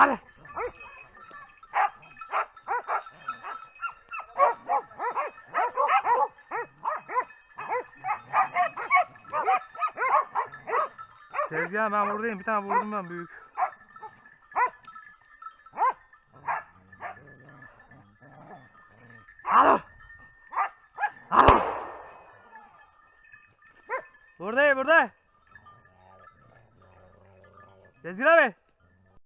Hadi. Tezgah ben buradayım. Bir tane vurdum ben büyük. Alo. Alo. Buradayım burada. Tezgah abi.